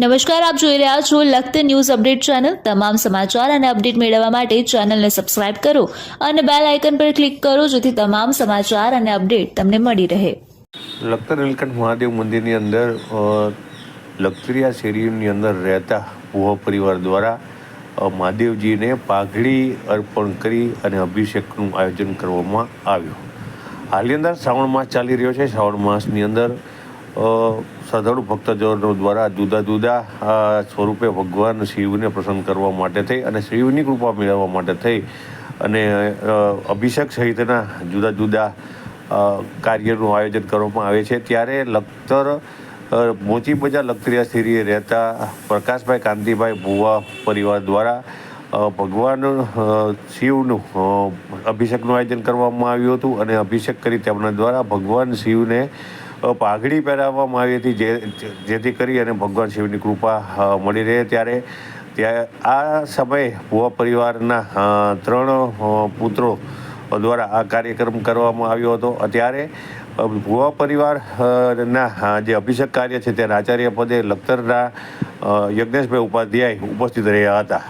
નમસ્કાર, આપ જોઈ રહ્યા છો લખત ન્યૂઝ અપડેટ ચેનલ. તમામ સમાચાર અને અપડેટ મેળવવા માટે ચેનલને સબસ્ક્રાઇબ કરો અને બેલ આઇકન પર ક્લિક કરો જેથી તમામ સમાચાર અને અપડેટ તમને મળી રહે. લખતર નીલકંઠ મહાદેવ મંદિરની અંદર લખતરિયા શેરીની અંદર રહેતા ભુવા પરિવાર દ્વારા મહાદેવજીને પાઘડી અર્પણ કરી અને અભિષેકનું આયોજન કરવામાં આવ્યું. હાલની અંદર શ્રાવણ માસ ચાલી રહ્યો છે. શ્રાવણ માસની અંદર શ્રદ્ધાળુ ભક્તજનો દ્વારા જુદા જુદા સ્વરૂપે ભગવાન શિવને પ્રસન્ન કરવા માટે થઈ અને શિવની કૃપા મેળવવા માટે થઈ અને અભિષેક સહિતના જુદા જુદા કાર્યનું આયોજન કરવામાં આવે છે. ત્યારે લખતર મોચી બજાર લખતરિયા સ્થિરીએ રહેતા પ્રકાશભાઈ કાંતિભાઈ ભુવા પરિવાર દ્વારા ભગવાન શિવનું અભિષેકનું આયોજન કરવામાં આવ્યું હતું અને અભિષેક કરી તેમના દ્વારા ભગવાન શિવને પાઘડી પહેરાવવામાં આવી હતી જે જેથી કરી અને ભગવાન શિવની કૃપા મળી રહે ત્યારે. ત્યાં આ સમયે ભુવા પરિવારના ત્રણ પુત્રો દ્વારા આ કાર્યક્રમ કરવામાં આવ્યો હતો. ત્યારે અ, ભુવા પરિવાર અ, ના અ, જે અભિષેક કાર્ય છે તેના આચાર્ય પદે લખતરના યજ્ઞેશભાઈ ઉપાધ્યાય ઉપસ્થિત રહ્યા હતા.